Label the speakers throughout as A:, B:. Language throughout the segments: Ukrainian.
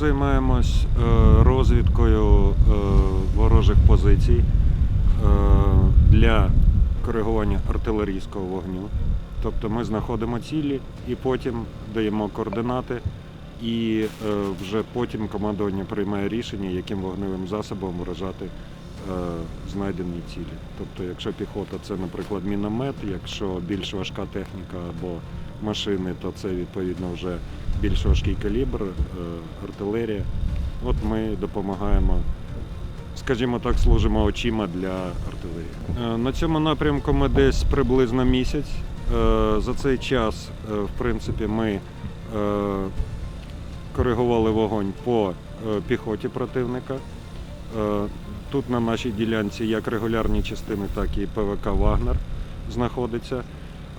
A: займаємось е, розвідкою е, ворожих позицій е, для коригування артилерійського вогню. Тобто ми знаходимо цілі і потім даємо координати, і вже потім командування приймає рішення, яким вогневим засобом вражати знайдені цілі. Тобто, якщо піхота, це, наприклад, міномет, якщо більш важка техніка або машини, то це відповідно вже більш важкий калібр, е, артилерія. От ми допомагаємо, скажімо так, служимо очима для артилерії. Е, На цьому напрямку ми десь приблизно місяць. Е, За цей час, в принципі, ми коригували вогонь по піхоті противника. Тут на нашій ділянці як регулярні частини, так і ПВК Вагнер знаходиться.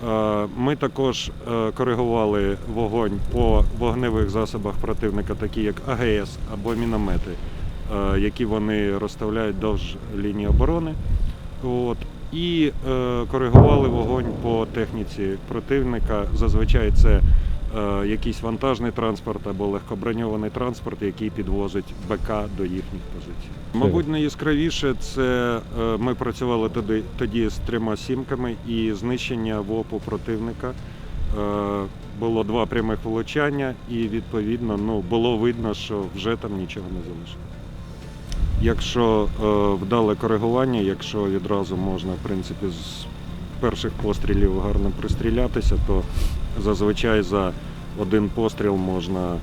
A: Е, Ми також е, коригували вогонь по вогневих засобах противника, такі як АГС або міномети, е, які вони розставляють довж лінії оборони. От. І коригували вогонь по техніці противника. Зазвичай це якийсь вантажний транспорт або легкоброньований транспорт, який підвозить БК до їхніх позицій. Мабуть, найяскравіше це е, ми працювали тоді, тоді з трьома сімками і знищення ВОПу противника. Е, Було два прямих влучання, і відповідно ну, було видно, що вже там нічого не залишилося. Якщо е, вдале коригування, якщо відразу можна в принципі з перших пострілів гарно пристрілятися, то зазвичай за один постріл можна,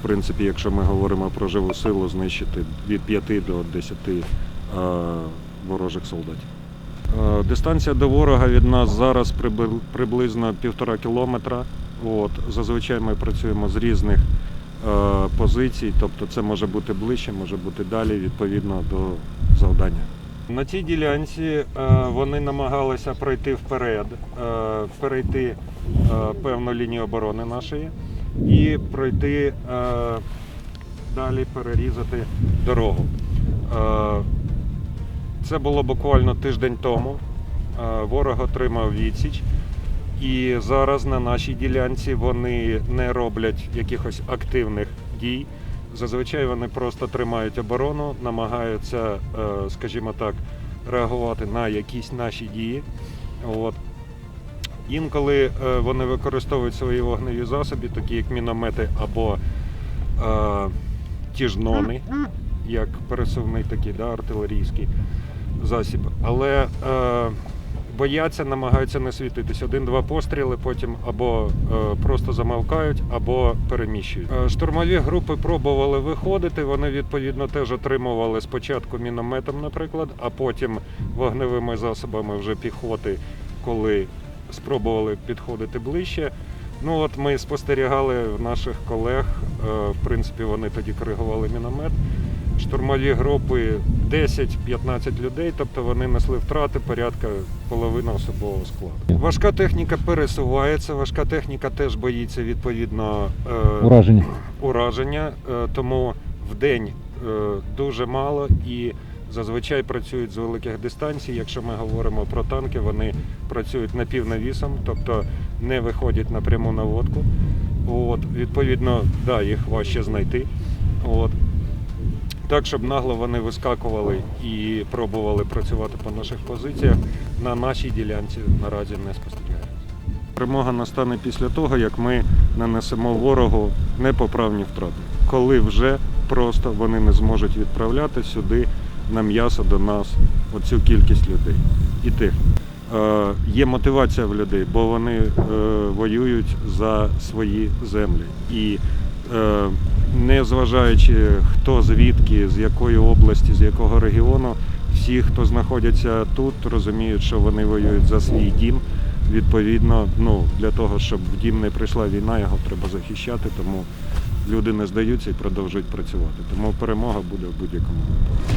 A: в принципі, якщо ми говоримо про живу силу, знищити від 5 до 10 е, ворожих солдатів. Е, Дистанція до ворога від нас зараз приблизно півтора кілометра. От. Зазвичай ми працюємо з різних е, позицій, тобто це може бути ближче, може бути далі, відповідно до завдання. На цій ділянці е, вони намагалися пройти вперед, е, перейти певну лінію оборони нашої і пройти е, далі, перерізати дорогу. Е, Це було буквально тиждень тому. Е, Ворог отримав відсіч. І зараз на нашій ділянці вони не роблять якихось активних дій. Зазвичай вони просто тримають оборону, намагаються, е, скажімо так, реагувати на якісь наші дії. От. Інколи е, вони використовують свої вогневі засоби, такі як міномети або е, ті ж нони, як пересувний такий да, артилерійський засіб. Але е, бояться, намагаються не світитись. Один-два постріли, потім або е, просто замовкають, або переміщують. Е, штурмові групи пробували виходити. Вони відповідно теж отримували спочатку мінометом, наприклад, а потім вогневими засобами вже піхоти, коли спробували підходити ближче. Ну от ми спостерігали наших колег. е, В принципі, вони тоді коригували міномет. Штурмові групи 10-15 людей, тобто вони несли втрати порядка половини особового складу. Важка техніка пересувається, важка техніка теж боїться відповідно е,
B: Ураження.
A: ураження, е, тому в день е, дуже мало і зазвичай працюють з великих дистанцій. Якщо ми говоримо про танки, вони працюють напівнавісом, тобто не виходять на пряму наводку. От, відповідно, да, їх важче знайти. От. Так, щоб нагло вони вискакували і пробували працювати по наших позиціях, на нашій ділянці наразі не спостерігається. Перемога настане після того, як ми нанесемо ворогу непоправні втрати, коли вже просто вони не зможуть відправляти сюди на м'ясо до нас оцю кількість людей і техніки. Е, є мотивація в людей, бо вони е, воюють за свої землі. І е, не зважаючи хто звідки, з якої області, з якого регіону, всі, хто знаходяться тут, розуміють, що вони воюють за свій дім. Відповідно, ну для того, щоб в дім не прийшла війна, його треба захищати, тому люди не здаються і продовжують працювати. Тому перемога буде в будь-якому випадку.